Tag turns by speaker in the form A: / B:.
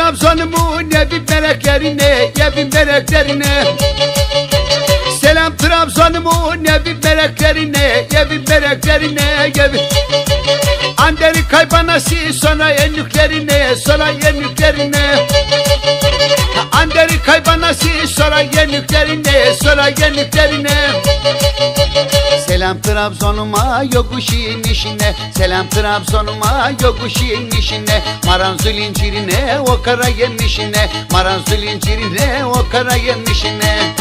A: Trabzon'umun evi meleklerine, evi meleklerine. Selam Trabzon'umun evi meleklerine, evi meleklerine, evi Anderi kaybanası sonra yenüklerine, sonra yenüklerine Anderi kaybanası sonra yenüklerine, sonra yenüklerine Selam Trabzon'uma yokuşun işine. Selam Trabzon'uma yokuşun işine. Maranzul incirine o kara yemişine. Maranzul incirine o kara yemişine